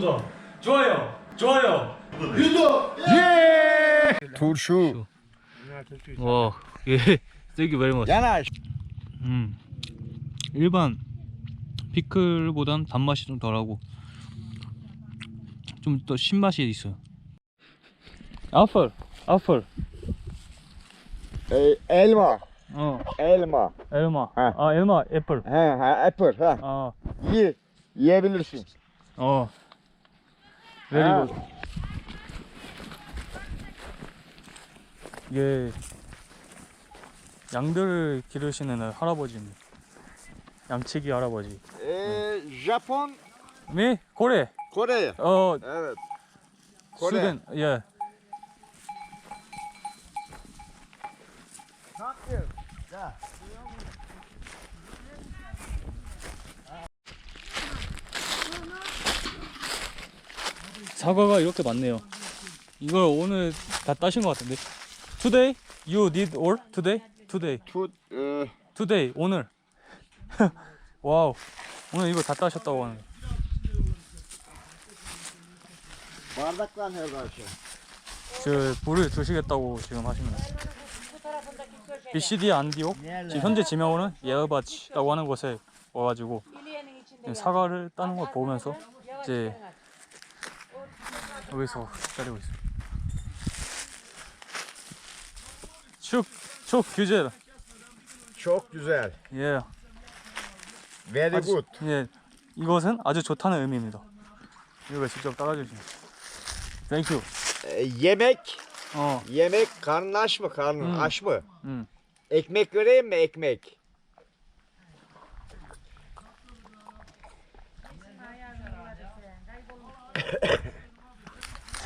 좋아요. 좋아요. Turşu. 와, 예. Thank you very much. Yanaş. 음. 일반 피클보단 단맛이 좀 덜하고 좀 더 신맛이 있어요. 애플, 애플. E, elma. 어, Elma. 엘마. 아. 아, 엘마 애플. He he apple he. 아, Ye. Yiyebilirsin. 어. Very 아. good. 이게 양들을 기르시는 할아버지입니다. 양치기 할아버지. Ee, Japon, 네, 고래. Kore. 어, Evet. Kore. 수든 예. 사과가 이렇게 많네요. 이걸 오늘 다 따신 것 같은데. Today you did all today today e, today 오늘. 와우 오늘 이거 다 따셨다고 하는. 저 불을 주시겠다고 지금 하시는 거예요. BCD 안디오 지금 현재 지명으로는 예어바치라고 하는 곳에 와가지고 지금 사과를 따는 걸 보면서 이제 여기서 기다리고 있어요. 축, 축 güzel. Çok güzel. 예, Very 아주, good. 예, 이것은 아주 좋다는 의미입니다. 이거 직접 따라주시면. Thank you. E, yemek, 어, yemek karnın aç mı? Karnın Hmm. aç mı? 음, Ekmek vereyim mi ekmek?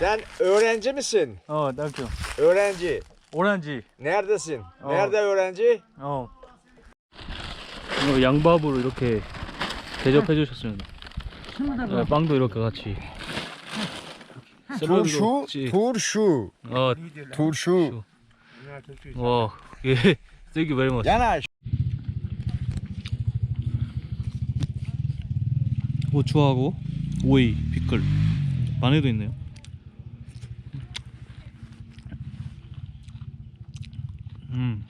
Sen öğrenci misin? 어, thank you. Öğrenci. 오렌지. Neredesin? 어. Nerede öğrenci? 어. 양밥으로 이렇게 대접해 주셨습니다. 네, 빵도 이렇게 같이. 샐러드도 같이. turşu, 어, turşu. 와, 예. Thank you very much. Yanaş. 고추하고 오이, 피클, 마늘도 있네요. 음,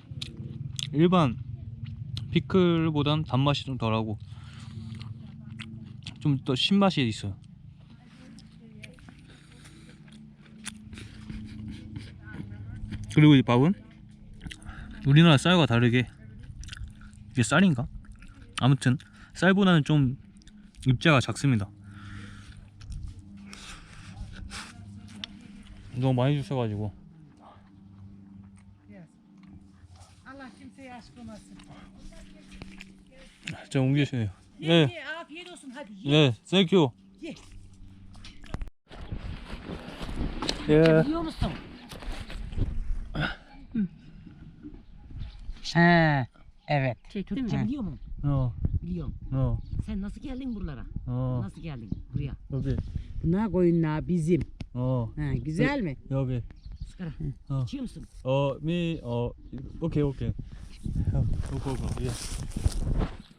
일반 피클보단 단맛이 좀 덜하고 좀 더 신맛이 있어요. 그리고 이 밥은 우리나라 쌀과 다르게 이게 쌀인가? 아무튼 쌀보다는 좀 입자가 작습니다. 너무 많이 주셔가지고 Allah kimseye aşk olmasın. 좀 옮기시네요. Ye 예, ye afiyet olsun hadi ye. 예, 땡큐. Ye. 예. Biliyor musun? He, evet. Türkçe biliyor musun? 어, Biliyorum. 어, Sen nasıl geldin buralara? 어, Nasıl geldin buraya? 여기, Bunlar koyunlar bizim. 어, Ha, güzel mi? 여기, Sigara. 어. İçiyor musun? 어, 미, 어, 오케이, 오케이. 오고, 오고, 예.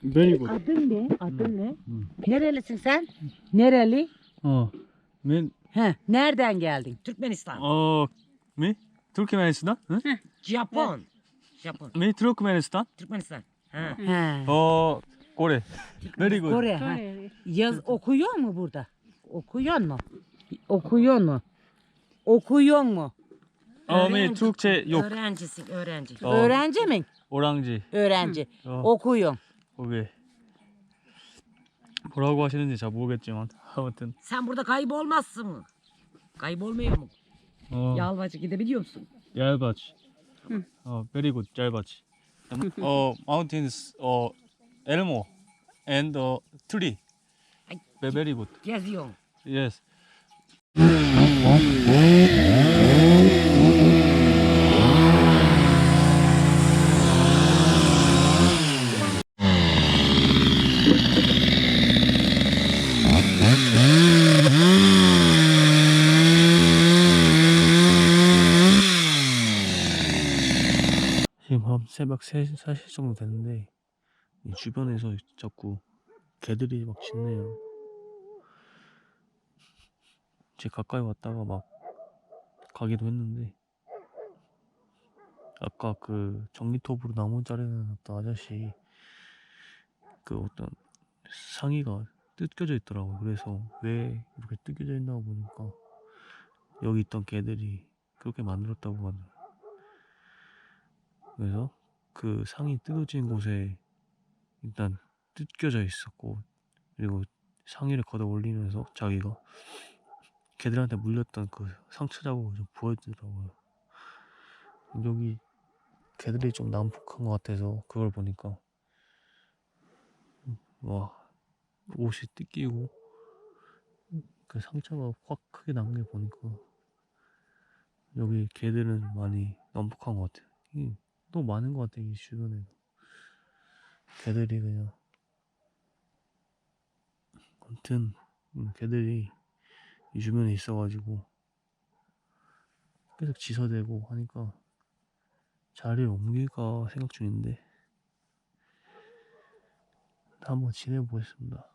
Very good. Adın ne? Adın ne? Hı. Nerelisin sen? Nereli? 어, 민, He, nereden geldin? Türkmenistan. 어, 미, Türkmenistan? 응? Japon. Japon. 미, Türkmenistan? Türkmenistan. Ha. He. 어, 고래. Very good. Kore. Ha. Yaz okuyor mu burada? Okuyor mu? Okuyor mu? Okuyor mu? 어, 미, Türkçe yok. Öğrencisin öğrenci. 어, Öğrenci mi? 오랑지. Öğrenci. 어, Okuyor. 오케이. 뭐라고 하시는지 잘 모르겠지만 아무튼 Sen burada kaybolmazsın mı? Kaybolmuyor mu? 어, Yalvaç'a gidebiliyor musun? 얇아지. 어, very good, 얇아지. 어, mountains, 어, elmo, and uh, tree. Ay. Very good. Geziyorsun. Yes. 지금 한 새벽 3, 4시 정도 됐는데 이 주변에서 자꾸 개들이 막 짖네요. 제 가까이 왔다가 막 가기도 했는데 아까 그 전기톱으로 나무 자르는 아저씨 그 어떤 상의가 뜯겨져 있더라고요. 그래서 왜 이렇게 뜯겨져 있나 보니까 여기 있던 개들이 그렇게 만들었다고 하더라고요. 그래서 그 상이 뜯어진 곳에 일단 뜯겨져 있었고 그리고 상의를 걷어 올리면서 자기가 개들한테 물렸던 그 상처 자국을 좀 보여주더라고요. 여기 개들이 좀 난폭한 것 같아서 그걸 보니까 와 옷이 뜯기고 그 상처가 확 크게 난 게 보니까 여기 개들은 많이 난폭한 것 같아요. 이, 또 많은 것 같아요 이 주변에 개들이 그냥 아무튼 음, 개들이 이 주변에 있어가지고 계속 지서대고 하니까 자리를 옮길까 생각 중인데 한번 지내보겠습니다.